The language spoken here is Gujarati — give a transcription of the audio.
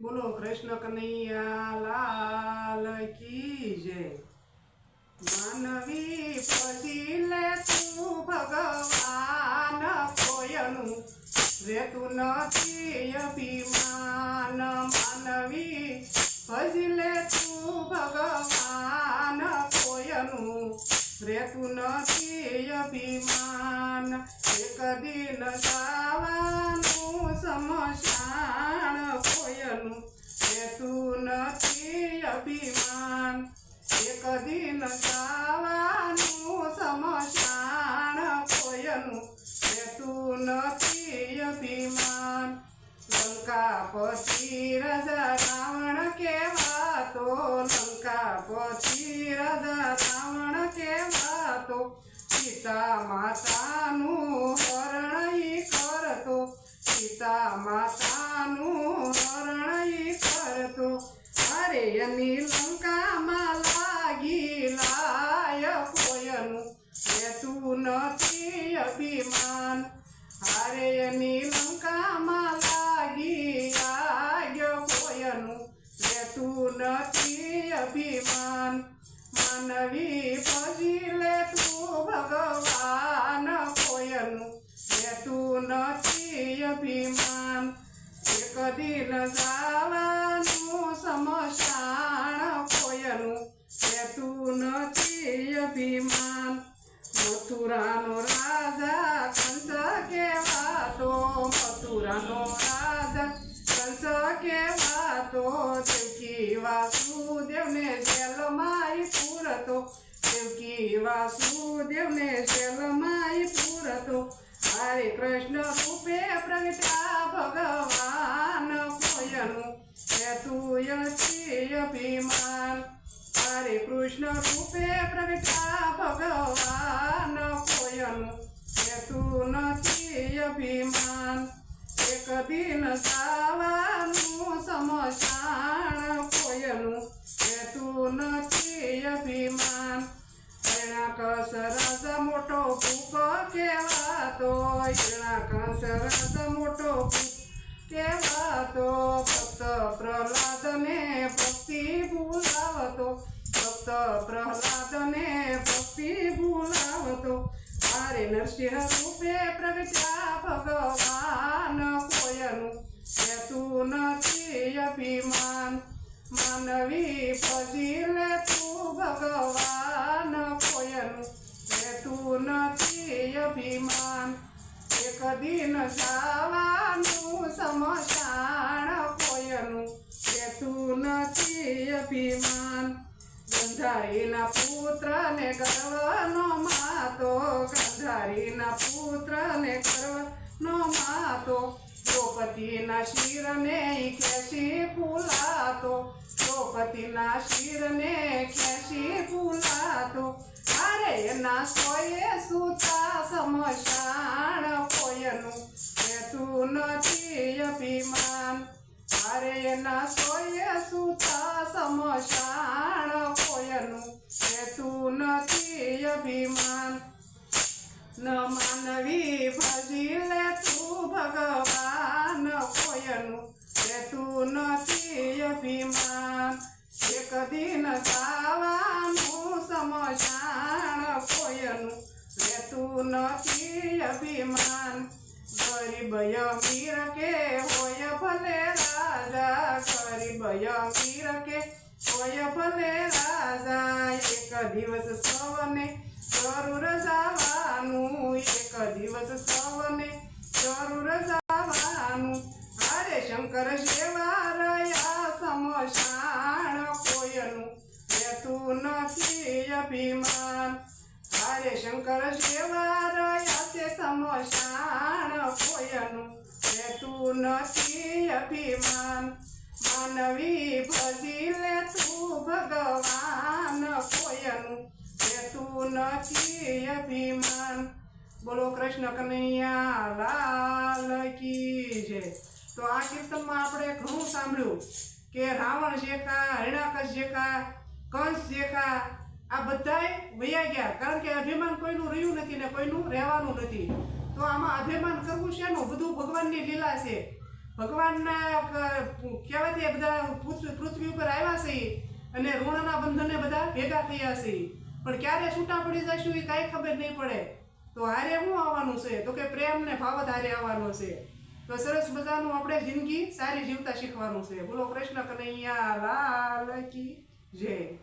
બોલો, કૃષ્ણ કનૈયા લાલ કી જય. માનવી પછી લે તું ભગવાન કોયનું. રેતું નથી અભિમાન. માનવી પછી લે તું ભગવાન કોયનું. રેતું નથી અભિમાન. એક દિન ગાવાનું સમશાણ અભિમાન એક દિન ગાવાનું સમશાન કોયનું રહેતું નથી અભિમાન. લંકાપતિ રાજા રાવણ કેવાતો લંકાપતિ રાજા રાવણ કહેવાતો સીતા માતાનું હરણ કરતો સીતા માતાનું અભિમાન. હારે એની લંકામાં લાગી આગળ કોયનું રહેતું નથી અભિમાન. માનવી ભજી લે તું ભગવાન કોયનું રહેતું નથી અભિમાન. એક દિન ગાવાનું સમશાણ કોયનું રહેતું નથી અભિમાન. મથુરાનો મથુરાનો રાજા કંસ કેવાતો દેવકી વાસુદેવને જેલમાં પૂરતો, દેવકી વાસુદેવને જેલમાં પૂરતો. હરે કૃષ્ણ રૂપે પ્રગટ્યા ભગવાન કોયનું હેતુય અભિમાન. હરે કૃષ્ણ રૂપે પ્રગટ્યા ભગવાન કોયનું હેતું નથી અભિમાન. એક દિન સાવાનું સમશાણ કોયનું હેતું નથી અભિમાન. એના રસ મોટો ભૂખ કહેવાતો, એના રસ મોટો ભૂખ કેવાતો ભક્ત પ્રહલાદને ભક્તિ ભૂલાવતો, ભક્ત પ્રહલાદને નરસિંહ રૂપે પ્રગટ્યા ભગવાન, કોયનું તું નથી અભિમાન. માનવી પજીલે તું ભગવાન, કોયનું તું નથી અભિમાન. એક દિન જવાનું સમશાણ કોયનું તું નથી અભિમાન. ગંધારીના પુત્રને ગર્વનો માતો ગંધારીના પુત્રને કરવાનો માતો. દ્રૌપદીના શિરને ખેંચી ફૂલાતો. દ્રૌપદીના શિરને ખેંચી ફૂલાતો. અરે એના સોયે સુતા સમશાણ કોયનું તું નથી અભિમાન. અરે એના સોયે સુતા સમશાણ કોયનું રહેતું નથી અભિમાન. ન માનવી ભજી લે તું ભગવાન કોયનું રહેતું નથી અભિમાન. એક દિન જવાનું સમજાણ કોયનું રહેતું નથી અભિમાન. ગરીબ અમીર કે હોય ભલે રાજા, ગરીબ અમીર કે હોય ભલે રાજા. એક દિવસ સૌને જરૂર જવાનું એક દિવસ સૌને જરૂર જવાનું હરે શંકર સેવા રહ્યા સમશાણ કોયનું રહેતું નથી અભિમાન હરે શંકર સેવા રહ્યા છે સમશાણ કોયનું રહેતું નથી અભિમાન રહેતું નથી અભિમાન. બોલો કૃષ્ણ કનૈયા, લાલ કી છે તો આ કીર્તનમાં આપણે ઘણું સાંભળ્યું કે રાવણ જેખા હિણાકશ જેખા કંસ જેખા આ બધાય વયા ગયા. કારણ કે અભિમાન કોઈનું રહ્યું નથી ને કોઈનું રહેવાનું નથી. તો આમાં અભિમાન કરવું શેનું? બધું ભગવાનની લીલા છે. ભગવાનના કહેવાથી બધા પૃથ્વી ઉપર આવ્યા છે અને ઋણના બંધને બધા ભેગા થયા છે. પણ ક્યારે છૂટા પડી જશું એ કાંઈ ખબર નહીં પડે. તો હારે શું આવવાનું છે? તો કે પ્રેમ ને ભાવત હારે આવવાનો છે. તો સરસ મજાનું આપણે જિંદગી સારી જીવતા શીખવાનું છે. બોલો કૃષ્ણ કનૈયા, લાલ કી જય.